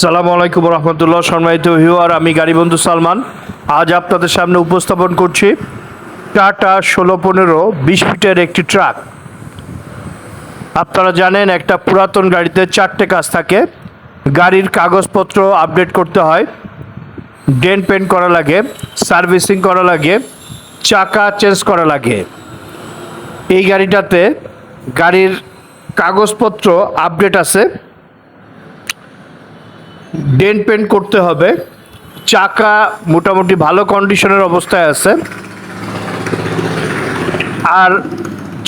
সালামু আলাইকুম রহমতুল্লাহ, সম্মানিত ভিউয়ার, আমি গাড়ি বন্ধু সালমান। আজ আপনাদের সামনে উপস্থাপন করছি টাটা ষোলো পনেরো বিশ ফিটের একটি ট্রাক। আপনারা জানেন, একটা পুরাতন গাড়িতে চারটে কাজ থাকে। গাড়ির কাগজপত্র আপডেট করতে হয় ডেন পেন্ট করা লাগে, সার্ভিসিং করা লাগে, চাকা চেঞ্জ করা লাগে। এই গাড়িটাতে গাড়ির কাগজপত্র আপডেট আছে। ডেন পেন্ট করতে হবে। চাকা মোটামুটি ভালো কন্ডিশনের অবস্থায় আছে। আর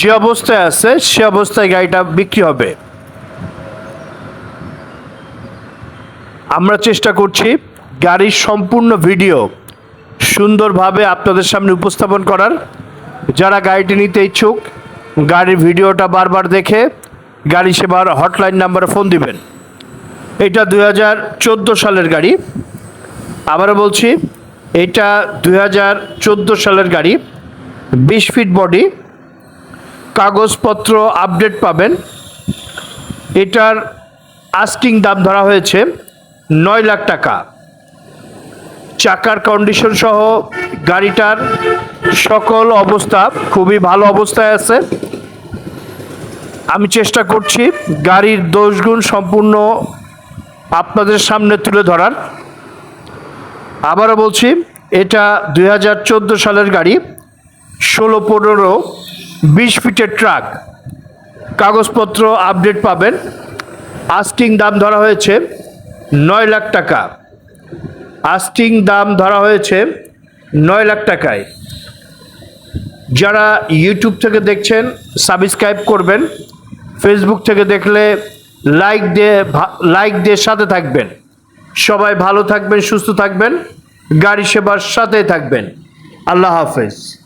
যে অবস্থায় আছে, সে অবস্থায় গাড়িটা বিক্রি হবে। আমরা চেষ্টা করছি গাড়ির সম্পূর্ণ ভিডিও সুন্দরভাবে আপনাদের সামনে উপস্থাপন করার। যারা গাড়িটি নিতে ইচ্ছুক, গাড়ির ভিডিওটা বারবার দেখে গাড়ি সেবার হটলাইন নাম্বারে ফোন দিবেন। এটা দুই হাজার চোদ্দ সালের গাড়ি। আবারও বলছি, এটা দুই হাজার চোদ্দ সালের গাড়ি। বিশ ফিট বডি, কাগজপত্র আপডেট পাবেন। এটার আস্কিং দাম ধরা হয়েছে নয় লাখ টাকা। চাকার কন্ডিশন সহ গাড়িটার সকল অবস্থা খুবই ভালো অবস্থায় আছে। আমি চেষ্টা করছি গাড়ির দোষগুণ সম্পূর্ণ আপনাদের সামনে তুলে ধরার। আবারও বলছি, এটা দু হাজার চোদ্দ সালের গাড়ি, ষোলো পনেরো, বিশ ফিটের ট্রাক। কাগজপত্র আপডেট পাবেন। আস্টিং দাম ধরা হয়েছে নয় লাখ টাকা। আস্টিং দাম ধরা হয়েছে নয় লাখ টাকায়। যারা ইউটিউব থেকে দেখছেন, সাবস্ক্রাইব করবেন। ফেসবুক থেকে দেখলে লাইক দিয়ে লাইক দিয়ে সাথে থাকবেন। সবাই ভালো থাকবেন, সুস্থ থাকবেন। গাড়ি সেবার সাথে থাকবেন। আল্লাহ হাফেজ।